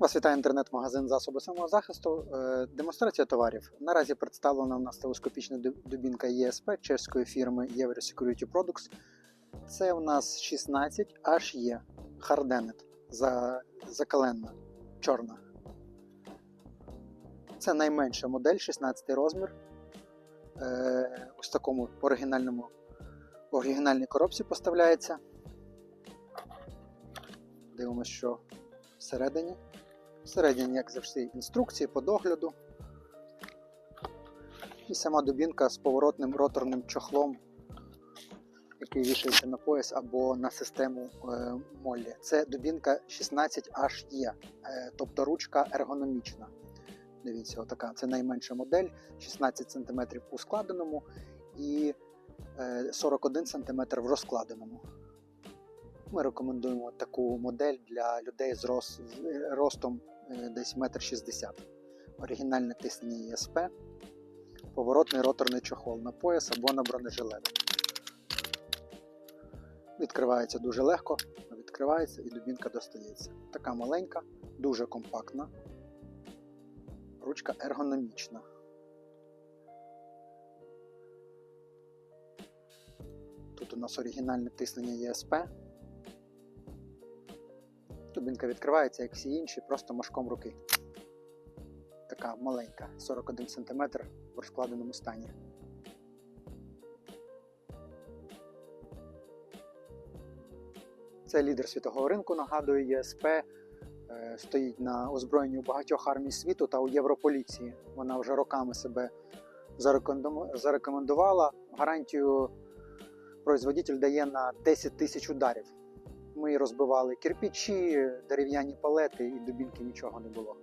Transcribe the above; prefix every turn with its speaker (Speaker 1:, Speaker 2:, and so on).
Speaker 1: Вас вітає інтернет-магазин засоби самозахисту. Е, Демонстрація товарів. Наразі представлена у нас телескопічна дубінка ЄСП чеської фірми Security Products. Це у нас 16 HE Hardened, за, закаленна, чорна. Це найменша модель, 16 розмір. Е, ось в такому оригінальному оригінальній коробці поставляється. Дивимося, що всередині. Всередині, як завжди, інструкції по догляду. І сама дубінка з поворотним роторним чохлом, який вішається на пояс або на систему е, Моллі. Це дубінка 16HE, е, тобто ручка ергономічна. Дивіться, отака. Це найменша модель, 16 см у складеному і е, 41 см в розкладеному. Ми рекомендуємо таку модель для людей з е, ростом е, десь 1,60 м. Оригінальне тиснення ЄСП, поворотний роторний чохол на пояс або на бронежилет. Відкривається дуже легко, відкривається і дубінка достається. Така маленька, дуже компактна. Ручка ергономічна. Тут у нас оригінальне тиснення ЄСП. Тубінка відкривається, як всі інші, просто мошком руки. Така маленька, 41 см в розкладеному стані. Це лідер світового ринку, нагадую, ЄСП е, стоїть на озброєнні у багатьох армій світу та у Європоліції. Вона вже роками себе зарекомендувала- зарекомендувала. Гарантію производитель дає на 10 тисяч ударів. Ми розбивали кирпичі, дерев'яні палети і дубінки нічого не було.